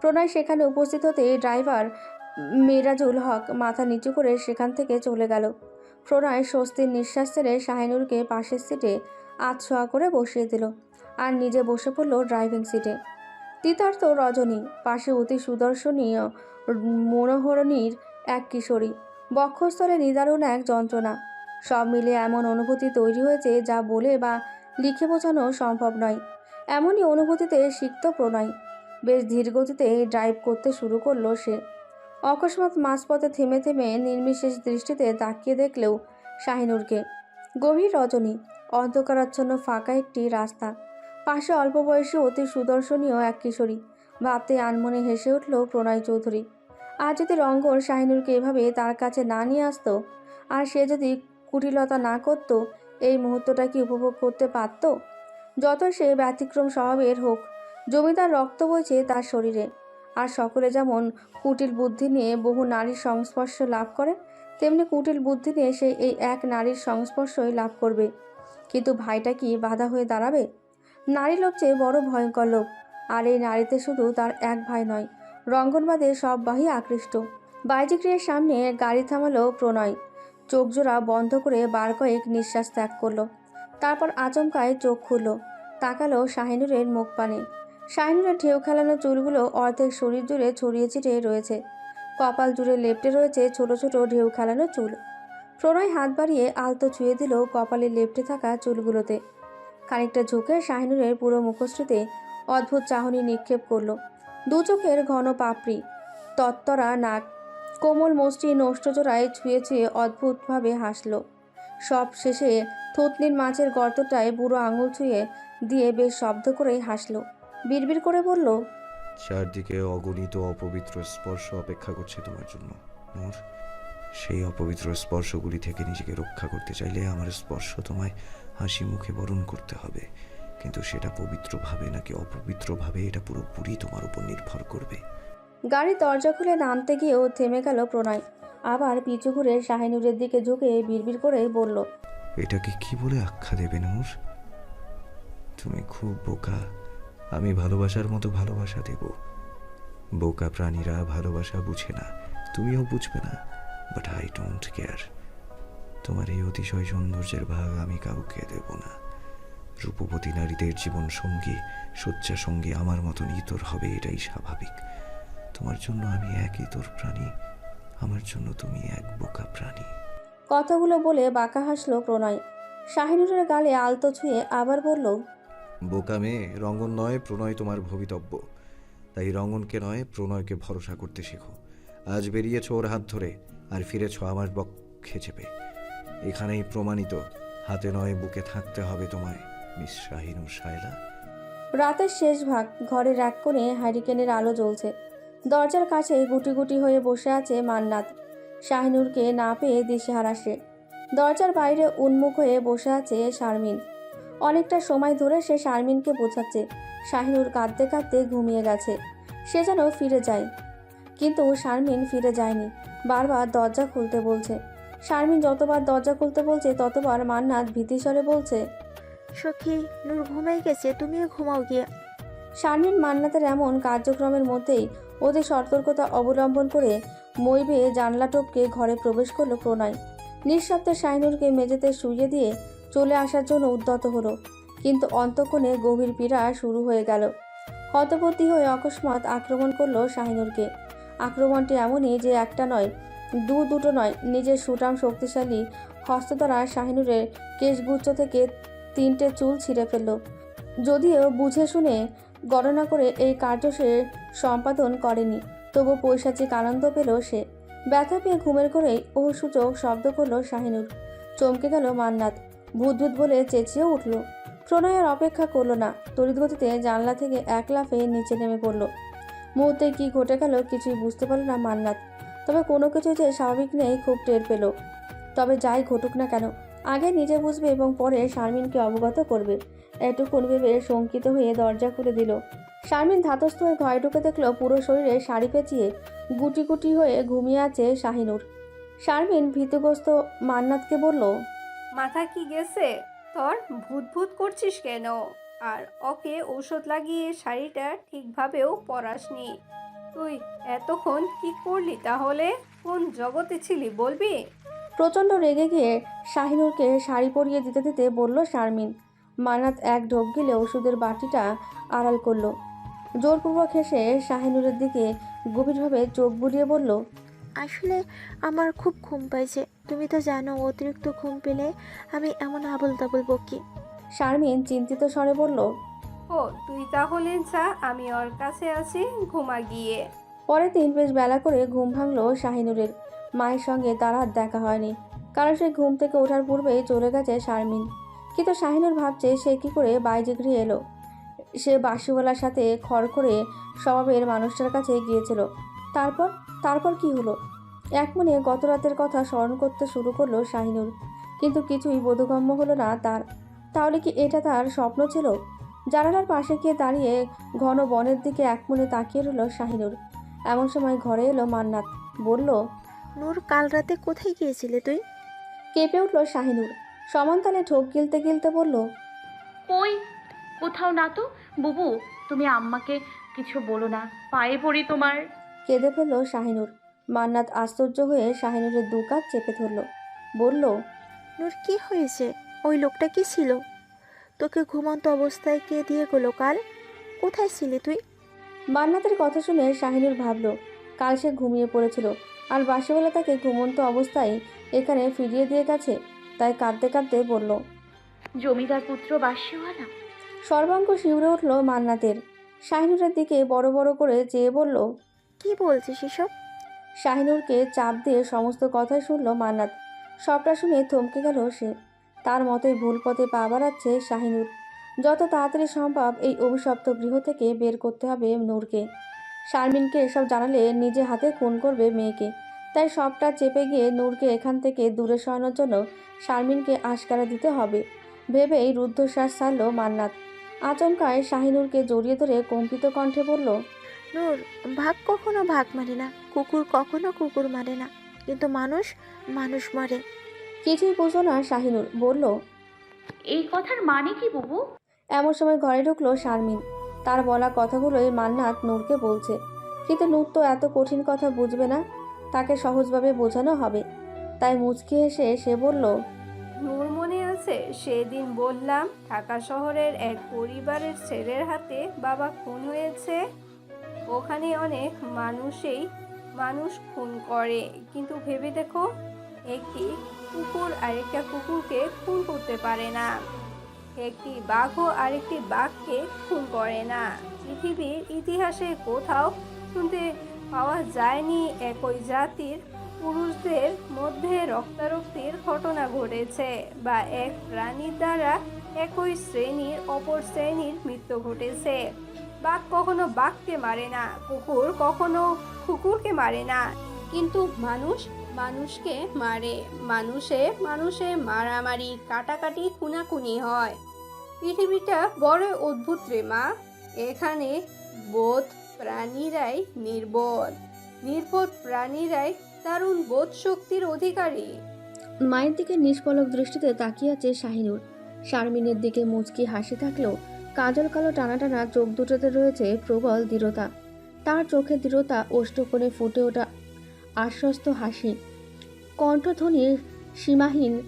প্রণয় সেখানে উপস্থিত হতে ড্রাইভার মেরাজুল হক মাথা নিচু করে সেখান থেকে চলে গেল। প্রণয় স্বস্তির নিঃশ্বাস ছেড়ে শাহিনুরকে পাশের সিটে আতশোয়া করে বসিয়ে দিল আর নিজে বসে পড়ল ড্রাইভিং সিটে। তিতার্থ রজনী, পাশে অতি সুদর্শনীয় মনোহরণীর এক কিশোরী। বক্ষস্থলে নিদারুণ এক যন্ত্রণা। সব মিলে এমন অনুভূতি তৈরি হয়েছে যা বলে বা লিখে বোঝানো সম্ভব নয়। এমনই অনুভূতিতে সিক্ত প্রণয়। বেশ ধীরগতিতে ড্রাইভ করতে শুরু করল সে। অকস্মাৎ মাঝপথে থেমে থেমে নির্বিশেষ দৃষ্টিতে তাকিয়ে দেখলেও শাহিনুরকে। গভীর রজনী, অন্ধকারাচ্ছন্ন ফাঁকা একটি রাস্তা, পাশে অল্প বয়সী অতি সুদর্শনীয় এক কিশোরী, ভাবতে আনমনে হেসে উঠল প্রণয় চৌধুরী। আর যদি রঙ্গন শাহিনুরকে এভাবে তার কাছে না নিয়ে আসতো, আর সে যদি কুটিলতা না করতো, এই মুহূর্তটা কি উপভোগ করতে পারত? যত সে ব্যতিক্রম স্বভাবের হোক জমিদার রক্ত বইছে তার শরীরে। আর সকলে যেমন কুটিল বুদ্ধি নিয়ে বহু নারীর সংস্পর্শ লাভ করে, তেমনি কুটিল বুদ্ধি নিয়ে সে এই এক নারীর সংস্পর্শই লাভ করবে। কিন্তু ভাইটা কি বাধা হয়ে দাঁড়াবে? নারী লোক চেয়ে বড় ভয়ঙ্কর লোক আর এই নারীতে শুধু তার এক ভাই নয়, রঙ্গনবাদে সব বাহি আকৃষ্ট। বাইজিক্রিয়ের সামনে গাড়ি থামালো প্রণয়। চোখ জোড়া বন্ধ করে বার কয়েক নিঃশ্বাস ত্যাগ করল। তারপর আচমকায় চোখ খুলল। তাকালো শাহিনুরের মুখ পানে। শাহিনুরের ঢেউ খেলানো চুলগুলো অর্ধেক শরীর জুড়ে ছড়িয়ে ছিটিয়ে রয়েছে। কপাল জুড়ে লেপটে রয়েছে ছোট ছোট ঢেউ খেলানো চুল। প্রণয় হাত বাড়িয়ে আলতো ছুঁয়ে দিল কপালে লেপটে থাকা চুলগুলোতে। খানিকটা ঝুঁকে শাহিনুরের পুরো মুখশ্রীতে অদ্ভুত চাহনি নিক্ষেপ করল। দু চোখের ঘন পাপড়ি, তত্তরা নাক, কোমল মসৃণ নষ্টজোড়ায় ছুঁয়ে ছুঁয়ে অদ্ভুতভাবে হাসল। সব শেষে থুতনির মাছের গর্তটায় বুড়ো আঙুল ছুঁয়ে দিয়ে বেশ শব্দ করেই হাসলো। বিড়বিড় করে বলল চারদিকে অগণিত অপবিত্র স্পর্শ অপেক্ষা করছে তোমার জন্য মোর। সেই অপবিত্র স্পর্শগুলি থেকে নিজেকে রক্ষা করতে চাইলে আমার স্পর্শ তোমায় হাসি মুখে বরণ করতে হবে। কিন্তু সেটা পবিত্রভাবে নাকি অপবিত্রভাবে এটা পুরোপুরি তোমার উপর নির্ভর করবে। গাড়ির দরজা খুলে নামতে গিয়েও থেমে গেল প্রণয়। আবার পিছু ঘুরে শাহিনুরের দিকে ঝুঁকে বিড়বিড় করে বলল এটাকে কি বলে আখ্যা দেবে নূর? তুমি খুব বোকা। আমি ভালোবাসার মতো ভালোবাসা দেব। বোকা প্রাণীরা ভালোবাসা বুঝে না। তুমিও বুঝবে না। বাট আই ডোন্ট কেয়ার তোমার এই অতিশয় সৌন্দর্যের ভাগ আমি কাউকে দেব না। রূপবতী নারীদের জীবন সঙ্গী, শয্যা সঙ্গী আমার মতন ইতর হবে, এটাই স্বাভাবিক। তোমার জন্য আমি এক ইতর প্রাণী। আমার জন্য তুমি এক বোকা প্রাণী। কথাগুলো বলে বাঁকা হাসলো প্রণয়। শাহিনুরের গালে আলতো ছুঁয়ে আবার বলল বোকা মেয়ে, রঙ্গন নয়, প্রণয় তোমার ভবিতব্য। তাই রঙ্গনকে নয়, প্রণয়কে ভরসা করতে শেখো। আজ বেরিয়েছ ওর হাত ধরে, আর ফিরেছ আমার বক্ষে চেপে। এখানেই প্রমাণিত, হাতে নয়, বুকে থাকতে হবে তোমায়, মিস শাহিনুর শায়লা। রাতের শেষ ভাগ, ঘরের এক কোণে হ্যারিকেনের আলো জ্বলছে। দরজার কাছে গুটি গুটি হয়ে বসে আছে মান্নাত। শাহিনুরকে না পেয়ে দিশেহারা সে। দরজার বাইরে উন্মুখ হয়ে বসে আছে শারমিন। অনেকটা সময় ধরে সে শারমিনকে বোঝাচ্ছে। শাহিনুর কাঁদতে কাঁদতে ঘুমিয়ে গেছে। সে যেন ফিরে যায়। কিন্তু শারমিন ফিরে যায়নি। বারবার দরজা খুলতে বলছে। শারমিন যতবার দরজা খুলতে বলছে ততবার মান্নাত ভীতিস্বরে বলছে সখী নূর ঘুমাই গেছে তুমিও ঘুমাও গিয়ে। শারমিন মান্নাতের এমন কার্যক্রমের মধ্যেই ওদের সতর্কতা অবলম্বন করে মই বেয়ে জানলা টপকে ঘরে প্রবেশ করল প্রণয়। নিঃশব্দে শাহিনুরকে মেঝেতে শুইয়ে দিয়ে চলে আসার জন্য উদ্যত হলো। কিন্তু অন্তক্ষণে গভীর পীড়া শুরু হয়ে গেল। হতবতী হয়ে অকস্মাৎ আক্রমণ করল শাহিনুরকে। আক্রমণটি এমনই যে একটা নয়, দু দুটো নয়, নিজের সুটাম শক্তিশালী হস্ত দ্বারা শাহিনুরের কেশগুচ্ছ থেকে তিনটে চুল ছিঁড়ে ফেলল। যদিও বুঝে শুনে গণনা করে এই কার্য সে সম্পাদন করেনি, তবু পৈশাচিক আনন্দ পেল সে। ব্যথা পেয়ে ঘুমের করেই ও সূচক শব্দ করল শাহিনুর। চমকে গেল মান্নাত। ভূতভূত বলে চেঁচিয়ে উঠল। প্রণয় আর অপেক্ষা করল না। তড়িৎ গতিতে জানলা থেকে এক লাফে নিচে নেমে পড়ল। মুহূর্তে কি ঘটে গেল কিছুই বুঝতে পারল না মান্নাত। তবে কোনো কিছু যে স্বাভাবিক নেই খুব টের পেল। তবে যাই ঘটুক না কেন, আগে নিজে বুঝবে এবং পরে শারমিনকে অবগত করবে। এটুকুন ভেবে শঙ্কিত হয়ে দরজা খুলে দিল। শারমিন ধাতস্থ হয়ে ঘরে ঢুকে দেখল পুরো শরীরে শাড়ি পেঁচিয়ে গুটি গুটি হয়ে ঘুমিয়ে আছে শাহিনুর। শারমিন ভীতগ্রস্ত মান্নাতকে বলল মাথা কি গেছে? তোর ভূত ভূত করছিস কেন? আর ওকে ঔষধ লাগিয়ে শাড়িটা ঠিকভাবেও পরাসনি। তুই এতক্ষণ কি করলি তাহলে? কোন জগতে ছিলি বলবি? প্রচণ্ড রেগে গিয়ে শাহিনুরকে শাড়ি পরিয়ে দিতে দিতে বলল শারমিন। মানাত এক ঢোক গিলে ওষুধের বাটিটা আড়াল করল। জোরপূর্বক হেসে শাহিনুরের দিকে গভীরভাবে চোখ বুলিয়ে বলল আসলে আমার খুব ঘুম পাইছে। তুমি তো জানো অতিরিক্ত ঘুম পেলে আমি এমন আবল তাবল বকি। শারমিন চিন্তিত স্বরে বলল ও তুই তাহলে যা আমি ওর কাছে আছি ঘুমা গিয়ে। পরের দিন বেশ বেলা করে ঘুম ভাঙলো শাহিনুরের। মায়ের সঙ্গে তার আর দেখা হয়নি। কারণ সে ঘুম থেকে ওঠার পূর্বেই চলে গেছে শারমিন। কিন্তু শাহিনুর ভাবছে সে কি করে বাইরে গৃহে এলো। সে বাসিওয়ালার সাথে খড় করে স্বভাবের মানুষটার কাছে গিয়েছিল। তারপর তারপর কি হলো? এক মনে গত রাতের কথা স্মরণ করতে শুরু করল শাহিনুর কিন্তু কিছুই বোধগম্য হলো না তার। তাহলে কি এটা তার স্বপ্ন ছিল? জানালার পাশে গিয়ে দাঁড়িয়ে ঘন বনের দিকে এক মনে তাকিয়ে রইল শাহিনুর। এমন সময় ঘরে এলো মান্নাত বলল নূর কাল রাতে কোথায় গিয়েছিলে তুই? কেঁপে উঠল শাহিনুর। সমানতালে ঠোক গিলতে গিলতে বলল কই? কোথাও না তো? বুবু তুমি আম্মাকে কিছু বলো না পায়ে পড়ি তোমার। কেঁদে ফেলল শাহিনুর। মান্নাত আশ্চর্য হয়ে শাহিনুরের দু কাজ চেপে ধরল। বলল নূর কি হয়েছে? ওই লোকটা কি ছিল? তোকে ঘুমন্ত অবস্থায় কে দিয়ে গেলো কাল? কোথায় ছিলি তুই? মান্নাতের কথা শুনে শাহিনুর ভাবল কাল সে ঘুমিয়ে পড়েছিল আর বাসিওয়ালা তাকে ঘুমন্ত অবস্থায় এখানে ফিরিয়ে দিয়ে গেছে তাই কাঁদতে কাঁদতে বলল জমিদার পুত্র বাসিওয়ালা? সর্বাঙ্গ শিউরে উঠল মান্নাতের। শাহিনুরের দিকে বড় বড় করে চেয়ে বলল কি বলছিস এসব? শাহিনুরকে চাপ দিয়ে সমস্ত কথাই শুনল মান্নাত। সবটা শুনে থমকে গেল সে। তার মতোই ভুল পথে পা বাড়াচ্ছে শাহিনুর। যত তাড়াতাড়ি সম্ভব এই অভিশপ্ত গৃহ থেকে বের করতে হবে নূরকে। শারমিনকে এসব জানালে নিজে হাতে খুন করবে মেয়েকে। তাই সবটা চেপে গিয়ে নূরকে এখান থেকে দূরে সরানোর জন্য শারমিনকে আশকারা দিতে হবে। ভেবেই রুদ্ধশ্বাস ছাড়ল মান্নাত। আচমকায় শাহিনুরকে জড়িয়ে ধরে কম্পিত কণ্ঠে বলল নূর ভাগ কখনো ভাগ মারে না কুকুর কখনো কুকুর মারে না কিন্তু মানুষ মানুষ মারে। কিছুই বুঝো না শাহিনুর বলল এই কথার মানে কি বুবু? এমন সময় ঘরে ঢুকলো শারমিন। তার বলা কথাগুলোই মান্নাত নূরকে বলছে। কিন্তু নূর তো এত কঠিন কথা বুঝবে না তাকে সহজভাবে বোঝানো হবে। তাই মুচকি হেসে সে বলল নূর মনে আছে সেদিন বললাম ঢাকা শহরের এক পরিবারের ছেলের হাতে বাবা খুন হয়েছে? ওখানে অনেক মানুষেই মানুষ খুন করে। কিন্তু ভেবে দেখো, একটি কুকুর আরেকটা কুকুরকে খুন করতে পারে না। একটি বাঘও আরেকটি বাঘকে খুন করে না। পৃথিবীর ইতিহাসে কোথাও শুনতে পাওয়া যায়নি একই জাতির পুরুষদের মধ্যে রক্তারক্তির ঘটনা ঘটেছে বা এক প্রাণীর দ্বারা একই শ্রেণির অপর শ্রেণির মৃত্যু ঘটেছে। বাঘ কখনো বাঘকে মারে না, কুকুর কখনো কুকুরকে মারে না। কিন্তু মানুষ মানুষকে মারে, মানুষে মানুষে মারামারি, কাটাকাটি, খুনাখুনি হয়। পৃথিবীটা বড় অদ্ভুত রে মা। এখানে বোধ প্রাণীরাই নির্বোধ। নির্বোধ প্রাণীরাই দারুণ বোধ শক্তির অধিকারী। মায়ের দিকে নিষ্পলক দৃষ্টিতে তাকিয়ে আছে শাহিনুর। শারমিনের দিকে মুচকি হাসি থাকলেও কাজল কালো টানা টানা চোখ দুটোতে রয়েছে প্রবল দৃঢ়তা। তার চোখে দৃঢ়তা ওষ্ঠকোণে ফুটে ওঠা আশ্বস্ত হাসি। কণ্ঠধ্বনির সীমাহীন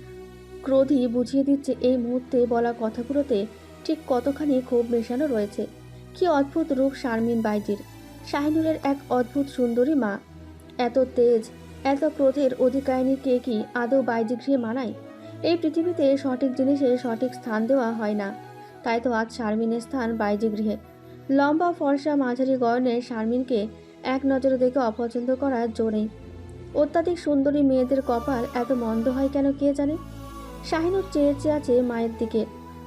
ক্রোধই বুঝিয়ে দিচ্ছে এই মুহূর্তে বলা কথাগুলোতে ঠিক কতখানি ক্ষোভ মেশানো রয়েছে। কি অদ্ভুত রূপ শারমিন বাইজির। শাহিনুরের এক অদ্ভুত সুন্দরী মা। এত তেজ, এত ক্রোধের অধিকারিণীকে কি আদৌ বাইজি গৃহে মানায়? এই পৃথিবীতে সঠিক জিনিসে সঠিক স্থান দেওয়া হয় না। তাই তো আজ শারমিনের স্থান বাইজি গৃহে লম্বা ফর্সা মাঝারি গয়নে শারমিনকে এক নজরে দেখে অপছন্দ করার জোরেই অত্যাধিক সুন্দরী মেয়েদের কপাল এত মন্দ হয় কেন কে জানে? শাহিনুর চেয়ে চেয়ে আছে মায়ের দিকে।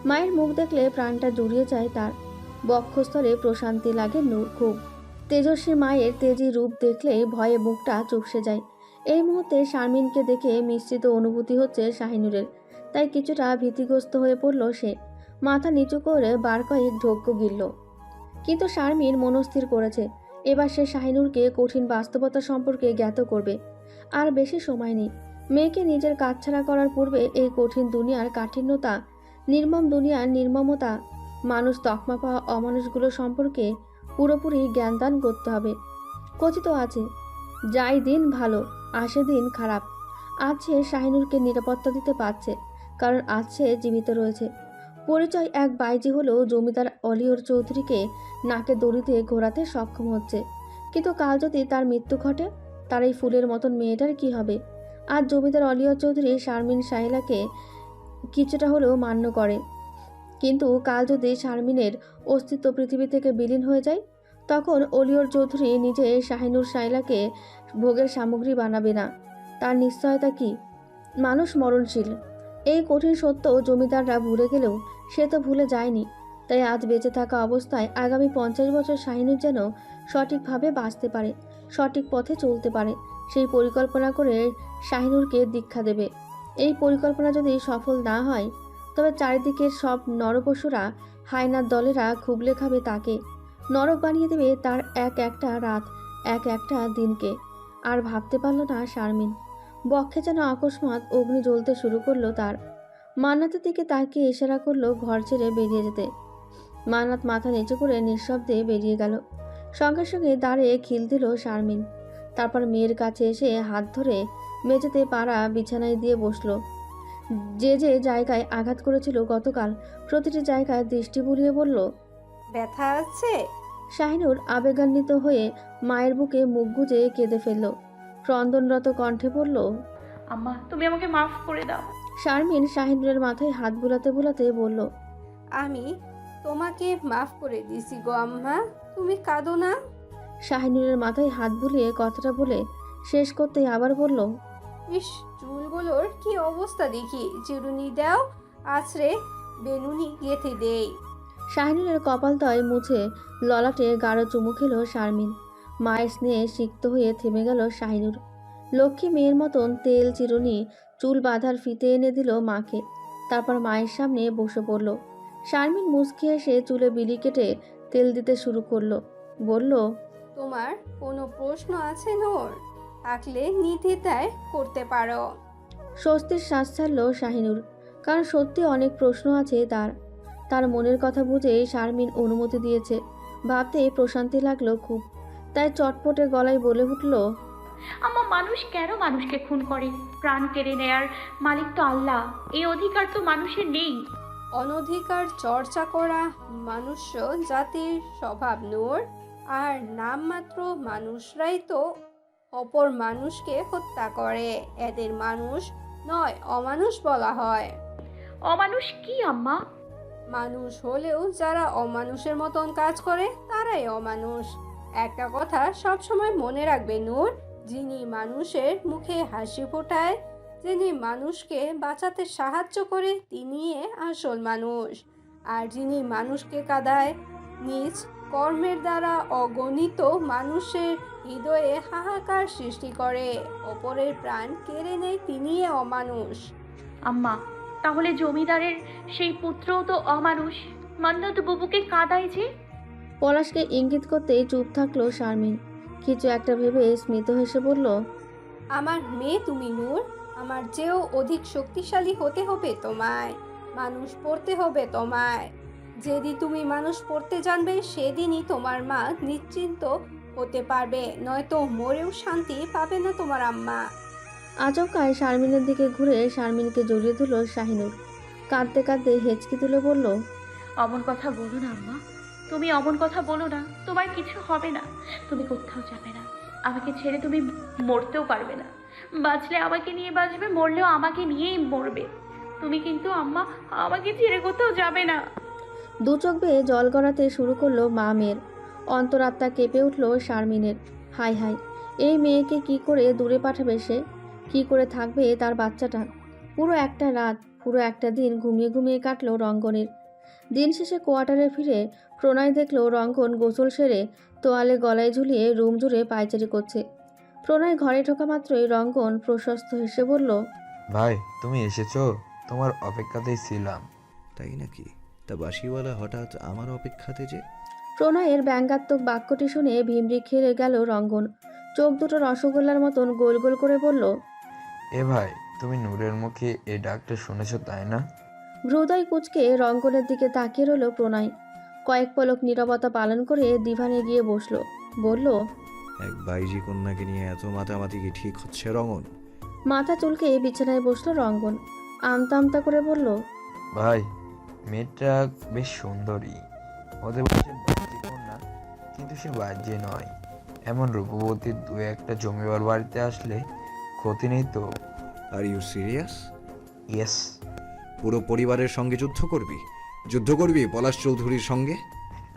মায়ের মুখ দেখলে প্রাণটা জুড়িয়ে যায় তার। বক্ষস্থলে প্রশান্তি লাগে নূর খুব। তেজস্বী মায়ের তেজি রূপ দেখলে ভয়ে মুখটা চুপসে যায়। এই মুহূর্তে শারমিনকে দেখে মিশ্রিত অনুভূতি হচ্ছে শাহিনুরের। তাই কিছুটা ভীতিগ্রস্ত হয়ে পড়ল সে। মাথা নিচু করে বার কয়েক ঢোক্য গিলল। কিন্তু শারমিন মনস্থির করেছে। এবার সে শাহিনুরকে কঠিন বাস্তবতা সম্পর্কে জ্ঞাত করবে। আর বেশি সময় নেই। মেয়েকে নিজের কাছছাড়া করার পূর্বে এই কঠিন দুনিয়ার কাঠিন্যতা, নির্মম দুনিয়ার নির্মমতা, মানুষ তকমা পাওয়া অমানুষগুলো সম্পর্কে পুরোপুরি জ্ঞানদান করতে হবে। কথিত আছে, যাই দিন ভালো আসে দিন খারাপ। আজ সে শাহিনুরকে নিরাপত্তা দিতে পারছে, কারণ আজ সে জীবিত রয়েছে। পরিচয় এক বাইজি হলেও জমিদার অলিয়র চৌধুরীকে নাকে দড়িতে ঘোরাতে সক্ষম হচ্ছে। কিন্তু কাল যদি তার মৃত্যু ঘটে, তার এই ফুলের মতন মেয়েটার কি হবে? আর জমিদার অলিয়র চৌধুরী শারমিন সাইলাকে কিছুটা হলেও মান্য করে। কিন্তু কাল যদি শারমিনের অস্তিত্ব পৃথিবী থেকে বিলীন হয়ে যায়, তখন অলিয়র চৌধুরী নিজে শাহিনুর সাইলাকে ভোগের সামগ্রী বানাবে না। তার নিশ্চয়তা কি? মানুষ মরণশীল। এই কঠিন সত্য জমিদাররা ভুলে গেলেও সে তো ভুলে যায়নি। তাই আজ বেঁচে থাকা অবস্থায় আগামী পঞ্চাশ বছর শাহিনুর যেন সঠিকভাবে বাঁচতে পারে, সঠিক পথে চলতে পারে, সেই পরিকল্পনা করে শাহিনুরকে দীক্ষা দেবে। এই পরিকল্পনা যদি সফল না হয়, তবে চারিদিকের সব নরপশুরা, হায়নার দলেরা খুবলে খাবে তাকে। নরক বানিয়ে দেবে তার এক একটা রাত, এক একটা দিনকে। আর ভাবতে পারল না শারমিন। বক্ষে যেন অকস্মাৎ অগ্নি জ্বলতে শুরু করল তার। মান্নাতের দিকে তাকিয়ে ইশারা করল ঘর ছেড়ে বেরিয়ে যেতে। মান্নাত মাথা নিচু করে নিঃশব্দে বেরিয়ে গেল। সঙ্গে সঙ্গে দাঁড়িয়ে খিল দিল শারমিন। তারপর মেয়ের কাছে এসে হাত ধরে মেঝেতে পাড়া বিছানায় দিয়ে বসল। যে যে জায়গায় আঘাত করেছিল গতকাল প্রতিটি জায়গায় দৃষ্টি বুলিয়ে বলল ব্যথা আছে? শাহিনুর আবেগান্বিত হয়ে মায়ের বুকে মুখ গুজে কেঁদে ফেলল। ক্রন্দনরত কণ্ঠে বলল আম্মা তুমি আমাকে মাফ করে দাও। শারমিন শাহিনুরের মাথায় হাত বুলাতে বুলাতে বলল আমি তোমাকে মাফ করে দিছি গো আম্মা তুমি কাঁদো না। শাহিনুরের মাথায় হাত বুলিয়ে কথাটা বলে শেষ করতেই আবার বলল ইস চুলগুলোর কি অবস্থা দেখি চিরুনি দাও আছড়ে বেনুনি গেথে দেই। শাহিনুরের কপালতয় মুছে ললাটে গাঢ় চুমু খেল শারমিন। মায়ের স্নেহে সিক্ত হয়ে থেমে গেল শাহিনুর। লক্ষ্মী মেয়ের মতন তেল চিরুনি চুল বাঁধার ফিতে এনে দিল মাকে। তারপর মায়ের সামনে বসে পড়ল। শারমিন মুচকি এসে চুলে বিলি কেটে তেল দিতে শুরু করল। বলল তোমার কোনো প্রশ্ন আছে নোর? থাকলে নির্দ্বিধায় করতে পারো। স্বস্তির শ্বাস ছাড়ল শাহিনুর কারণ সত্যি অনেক প্রশ্ন আছে তার। তার মনের কথা বুঝে শারমিন অনুমতি দিয়েছে। ভাবতে প্রশান্তি লাগল খুব। তাই চটপটে গলায় বলে উঠল আম্মা মানুষ কেন মানুষকে খুন করে? প্রাণ কেড়ে নেয়ার মালিক তো আল্লাহ। এই অধিকার তো মানুষের নেই। অনধিকার চর্চা করা মানুষ জাতির স্বভাব নূর আর নামমাত্র মানুষরাই তো অপর মানুষকে হত্যা করে। এদের মানুষ নয় অমানুষ বলা হয়। অমানুষ কি আম্মা? মানুষ হলেও যারা অমানুষের মতন কাজ করে তারাই অমানুষ। একটা কথা সবসময় মনে রাখবে, নূর। যিনি মানুষের মুখে হাসি ফোটায়, যিনি মানুষকে বাঁচাতে সাহায্য করে তিনি আসল মানুষ। আর যিনি মানুষকে কাদায়, নিজ কর্মের দ্বারা অগণিত মানুষের হৃদয়ে হাহাকার সৃষ্টি করে, অপরের প্রাণ কেড়ে নেয় তিনি অমানুষ। আম্মা, তাহলে জমিদারের সেই পুত্রও তো অমানুষ। মান্নাত বুবুকে কাদায় যে? পলাশকে ইঙ্গিত করতে চুপ থাকল শারমিন। কিছু একটা ভেবে স্মিত হেসে বলল আমার মেয়ে তুমি নূর। আমার চেয়েও অধিক শক্তিশালী হতে হবে তোমায়। মানুষ পড়তে হবে তোমায়। যেদিন তুমি মানুষ পড়তে জানবে সেদিনই তোমার মা নিশ্চিন্ত হতে পারবে। নয়তো মরেও শান্তি পাবে না তোমার আম্মা। আচমকায় শারমিনের দিকে ঘুরে শারমিনকে জড়িয়ে ধরল শাহিনুর। কাঁদতে কাঁদতে হেঁচকি তুলে বলল অমন কথা বলো না আম্মা। তুমি অমন কথা বলো না তোমার কিছু হবে না। তুমি কোথাও যাবে না। আমাকে ছেড়ে তুমি মরতেও পারবে না। বাঁচলে আমাকে নিয়ে বাঁচবে, মরলেও আমাকে নিয়েই মরবে। তুমি কিন্তু আম্মা, আমাকে ছেড়ে কোথাও যাবে না। দু চোখ বেয়ে জল গড়াতে শুরু করল মা মেয়ের। অন্তরাত্মা কেঁপে উঠল শারমিনের। হাই হাই, এই মেয়েকে কি করে দূরে পাঠাবে সে? কি করে থাকবে তার বাচ্চাটা? পুরো একটা রাত, পুরো একটা দিন ঘুমিয়ে ঘুমিয়ে কাটলো রঙ্গনের। দিন শেষে কোয়ার্টারে ফিরে প্রণয় দেখল রঙ্গন গোসল সেরে তোয়ালে গলায় ঝুলিয়ে রুম জুড়ে পায়চারি করছে। প্রণয় ঘরে ঢোকা মাত্রই রঙ্গন প্রশস্ত হেসে বলল ভাই তুমি এসেছ? তোমার অপেক্ষাতেই ছিলাম। তাই নাকি? তা বাসিওয়ালা হঠাৎ আমার অপেক্ষাতে যে? প্রণয়ের ব্যঙ্গাত্মক বাক্যটি শুনে ভিমরি খেলে গেল রঙ্গন। চোখ দুটো রসগোল্লার মতন গোল গোল করে বলল এ ভাই তুমি নূরের মুখে এই ডাকটা শুনেছো তাই না? হৃদয় কুচকে রঙ্গনের দিকে তাকিয়ে রইল প্রণয়। কয়েক পলক নীরবতা পালন করে দিভানে গিয়ে বসল। বলল এক বাইজি কন্যাকে নিয়ে এত মাতামাতি কি ঠিক হচ্ছে রঙন মাথা চুলকে বিছানায় বসল রঙ্গন। আমতা আমতা করে বলল ভাই মেয়েটা বেশ সুন্দরী। ওদের বলছে বাহ্যিক কন্যা কিন্তু সে বাহ্য নয়। এমন রূপবতীর দু একটা জমিবার বাড়িতে আসলে ক্ষতি নেই তো? আর ইউ সিরিয়াস ইয়েস পুরো পরিবারের সঙ্গে যুদ্ধ করবি? যুদ্ধ করবি পলাশ চৌধুরীর সঙ্গে?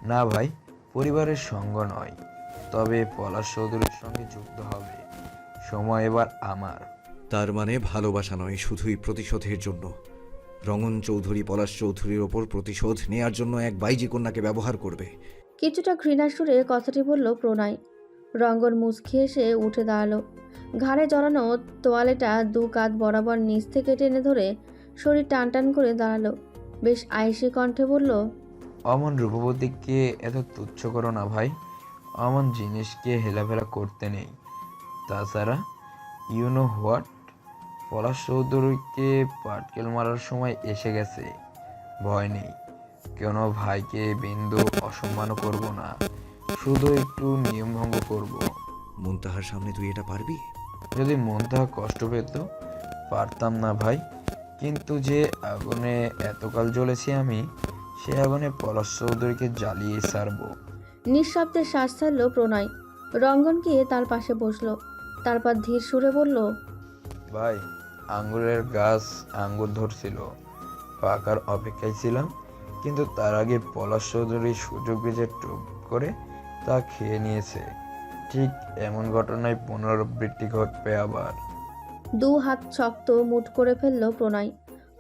না ভাই পরিবারের সঙ্গ নয়। তবে পলাশ চৌধুরীর সঙ্গে যুক্ত হবে। সময় এবার আমার। তার মানে ভালোবাসা নয় শুধুই প্রতিশোধের জন্য। রঙন চৌধুরী পলাশ চৌধুরীর ওপর প্রতিশোধ নেয়ার জন্য এক বাইজি কন্যাকে ব্যবহার করবে। কিছুটা ঘৃণার সুরে কথাটি বলল প্রণয়। রঙ্গন মুচকি এসে উঠে দাঁড়াল। ঘাড়ে জড়ানো তোয়ালেটা দু কাঁধ বরাবর নিচ থেকে টেনে ধরে শরীর টান টান করে দাঁড়াল। বেশ আয়েসি কণ্ঠে বলল অমন রূপবতীকে এত তুচ্ছ করো না ভাই। অমন জিনিসকে হেলাফেলা করতে নেই। তাছাড়া ইউনো হোয়াট পলাশ চৌধুরীকে পাটকেল মারার সময় এসে গেছে। ভয় নেই। কেন ভাইকে বিন্দু অসম্মানও করব না? শুধু একটু নিয়মভঙ্গ করব। মুনতাহার সামনে তুই এটা পারবি? যদি মনটা কষ্ট পেত পারতাম না ভাই। কিন্তু যে আগুনে এতকাল জ্বলেছি আমি সে আগুনে পলাশ চৌধুরীকে জ্বালিয়ে ছাড়বো নিঃশব্দে শ্বাস ছাড়ল প্রণয়। রঙ্গন গিয়ে তার পাশে বসল। তারপর ধীর সুরে বলল ভাই আঙ্গুরের গাছ আঙ্গুর ধরছিল। পাকার অপেক্ষায় ছিলাম কিন্তু তার আগে পলাশ চৌধুরী সুযোগ বেজে টুপ করে তা খেয়ে নিয়েছে। ঠিক এমন ঘটনায় পুনরাবৃত্তি ঘটবে আবার। দু হাত শক্ত মুঠ করে ফেলল প্রণয়।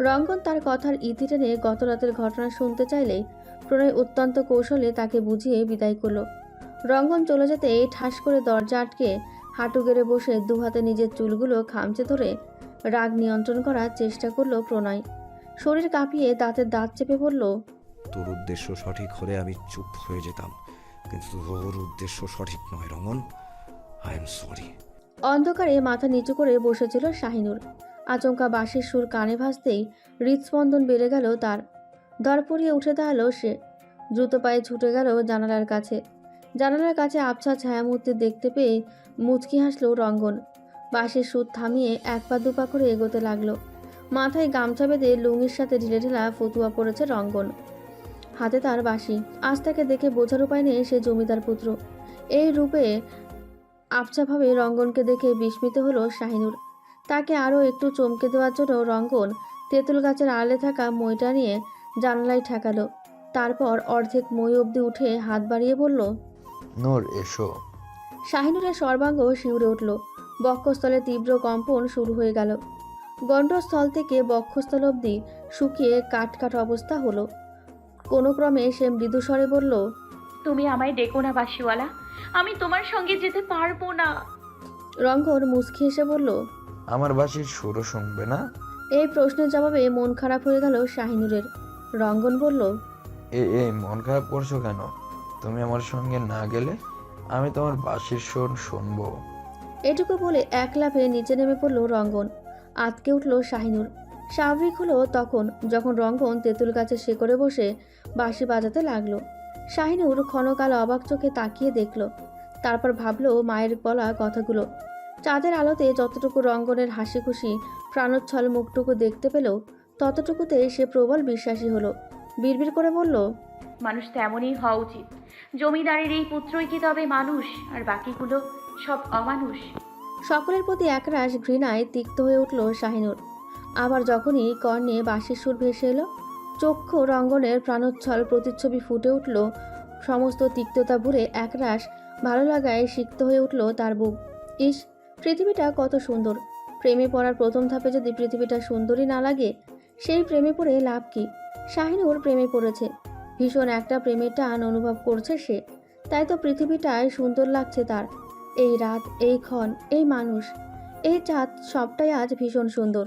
রঙ্গন তার কথার ইতি টেনে গত রাতের ঘটনা শুনতে চাইলে প্রণয় অত্যন্ত কৌশলে তাকে বুঝিয়ে বিদায় করল। রঙ্গন চলে যেতে এই ঠাস করে দরজা আটকে হাঁটু গেড়ে বসে দু হাতে নিজের চুলগুলো খামচে ধরে রাগ নিয়ন্ত্রণ করার চেষ্টা করল প্রণয়। শরীর কাঁপিয়ে দাঁতের দাঁত চেপে বলল, তোর উদ্দেশ্য সঠিক হলে আমি চুপ হয়ে যেতাম, কিন্তু তোর উদ্দেশ্য সঠিক নয় রঙন আই এম সরি অন্ধকারে মাথা নিচু করে বসেছিল শাহিনুর। আচমকা বাঁশির সুর কানে ভাসতেই হৃদস্পন্দন বেড়ে গেল তার। দরপড়িয়ে উঠে দাঁড়াল সে। দ্রুত পায়ে ছুটে গেল জানালার কাছে। জানালার কাছে আবছা ছায়ামূর্তি দেখতে পেয়ে মুচকি হাসলো রঙ্গন। বাঁশির সুর থামিয়ে এক পা দুপা করে এগোতে লাগল। মাথায় গামছা বেঁধে লুঙ্গির সাথে ঢিলে ঢিলা ফতুয়া পড়েছে রঙ্গন। হাতে তার বাঁশি। আজ তাকে দেখে বোঝার উপায় নেই সে জমিদার পুত্র। এই রূপে আবছাভাবে রঙ্গনকে দেখে বিস্মিত হলো শাহিনুর। তাকে আরও একটু চমকে দেওয়ার জন্য রঙ্গন তেঁতুল গাছের আড়ালে থাকা মইটা নিয়ে জানলায় ঠেকালো। তারপর অর্ধেক মই অবধি উঠে হাত বাড়িয়ে বলল নূর এসো। শাহিনুরের সর্বাঙ্গ শিউরে উঠল। বক্ষস্থলে তীব্র কম্পন শুরু হয়ে গেল। গণ্ডস্থল থেকে বক্ষস্থল অবধি শুকিয়ে কাট কাট অবস্থা হলো। কোনো ক্রমে সে মৃদুস্বরে বলল তুমি আমায় ডেকো না বাসিওয়ালা আমি তোমার সঙ্গে যেতে পারব না। রঙ্গন মুচকি এসে বলল আমার বাসির সুরও শুনবে না? এই প্রশ্নের জবাবে মন খারাপ হয়ে গেল শাহিনুরের। রঙ্গন বলল এ এই মন খারাপ করছ কেন? তুমি আমার সঙ্গে না গেলে আমি তোমার বাসির সুর শুনব। এটুকু বলে এক লাফে নিচে নেমে পড়ল রঙ্গন। আতকে উঠল শাহিনুর। স্বাভাবিক হলো তখন যখন রঙ্গন তেঁতুল গাছের শেকড়ে বসে বাঁশি বাজাতে লাগল। শাহিনুর ক্ষণকাল অবাক চোখে তাকিয়ে দেখল। তারপর ভাবলো মায়ের বলা কথাগুলো। চাঁদের আলোতে যতটুকু রঙ্গনের হাসি খুশি প্রাণোচ্ছল মুখটুকু দেখতে পেল ততটুকুতে সে প্রবল বিশ্বাসী হলো। বিড়বিড় করে বলল মানুষ তেমনই হওয়া উচিত। জমিদারের এই পুত্রই কি তবে মানুষ আর বাকিগুলো সব অমানুষ? সকলের প্রতি একরাশ ঘৃণায় তিক্ত হয়ে উঠল শাহিনুর। আবার যখনই কর্ণে বাঁশির সুর ভেসে এলো চক্ষু রঙ্গনের প্রাণোচ্ছল প্রতিচ্ছবি ফুটে উঠল। সমস্ত তিক্ততা ভুলে একরাশ ভালো লাগায় সিক্ত হয়ে উঠল তার বুক। ইস, পৃথিবীটা কত সুন্দর। প্রেমে পড়ার প্রথম ধাপে যদি পৃথিবীটা সুন্দরী না লাগে, সেই প্রেমে পড়ে লাভ কি? শাহিনুর প্রেমে পড়েছে। ভীষণ একটা প্রেমের টান অনুভব করছে সে। তাই তো পৃথিবীটায় সুন্দর লাগছে তার। এই রাত, এই ক্ষণ, এই মানুষ, এই চাঁদ সবটাই আজ ভীষণ সুন্দর।